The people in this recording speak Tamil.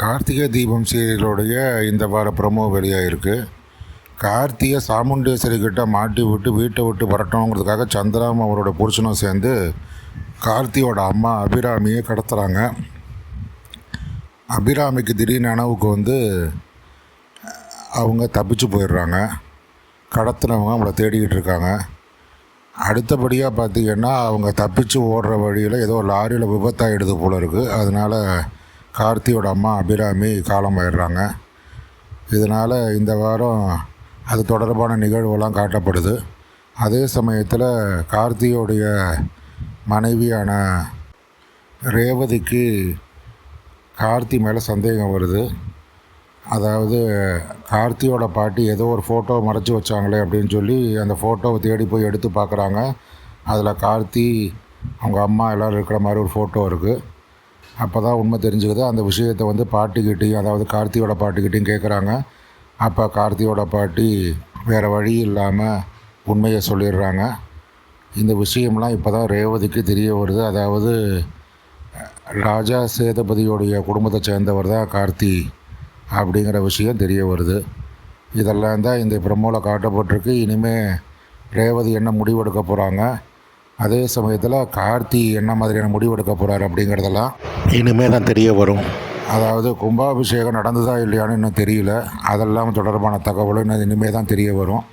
கார்த்திகை தீபம் சீரியலுடைய இந்த வார ப்ரமோ வெளியாகிருக்கு கார்த்திகை சாமுண்டேஸ்வரி கிட்ட மாட்டி விட்டு வீட்டை விட்டு வரட்டோங்கிறதுக்காக சந்திராம் அவரோட புருஷனும் சேர்ந்து கார்த்தியோட அம்மா அபிராமியை கடத்துகிறாங்க அபிராமிக்கு திடீர்னு அனவுக்கு வந்து அவங்க தப்பிச்சு போயிடுறாங்க. கடத்தினவங்க அவங்கள தேடிக்கிட்டு இருக்காங்க. அடுத்தபடியாக பார்த்தீங்கன்னா அவங்க தப்பிச்சு ஓடுற வழியில் ஏதோ லாரியில் விபத்தாகிடுது போல இருக்குது அதனால் கார்த்தியோட அம்மா அபிராமி காலமாயிடுறாங்க இதனால் இந்த வாரம் அது தொடர்பான நிகழ்வெல்லாம் காட்டப்படுது. அதே சமயத்தில் கார்த்தியோடைய மனைவியான ரேவதிக்கு கார்த்தி மேலே சந்தேகம் வருது. அதாவது கார்த்தியோட பாட்டி ஏதோ ஒரு ஃபோட்டோ மறைச்சி வச்சாங்களே அப்படின்னு சொல்லி அந்த ஃபோட்டோவை தேடி போய் எடுத்து பார்க்குறாங்க அதில் கார்த்தி அவங்க அம்மா எல்லோரும் இருக்கிற மாதிரி ஒரு ஃபோட்டோ இருக்குது அப்போ தான் உண்மை தெரிஞ்சுக்குது. அந்த விஷயத்தை வந்து பாட்டிக்கிட்டேயும் அதாவது கார்த்தியோட பாட்டிக்கிட்டேயும் கேட்குறாங்க அப்போ கார்த்தியோட பாட்டி வேறு வழி இல்லாமல் உண்மையை சொல்லிடுறாங்க. இந்த விஷயம்லாம் இப்போ தான் ரேவதிக்கு தெரிய வருது. அதாவது ராஜா சேதுபதியோடைய குடும்பத்தை சேர்ந்தவர் தான் கார்த்தி அப்படிங்கிற விஷயம் தெரிய வருது. இதெல்லாம் தான் இந்த ப்ரமோவில் காட்டப்பட்டிருக்கு. இனிமேல் ரேவதி என்ன முடிவெடுக்க போகிறாங்க அதே சமயத்தில் கார்த்தி என்ன மாதிரியான முடிவெடுக்க போகிறாரு அப்படிங்கிறதெல்லாம் இனிமேல் தான் தெரிய வரும். அதாவது கும்பாபிஷேகம் நடந்ததா இல்லையான்னு இன்னும் தெரியல. அதெல்லாம் தொடர்பான தகவலும் இன்னும் இனிமேல் தான் தெரிய வரும்.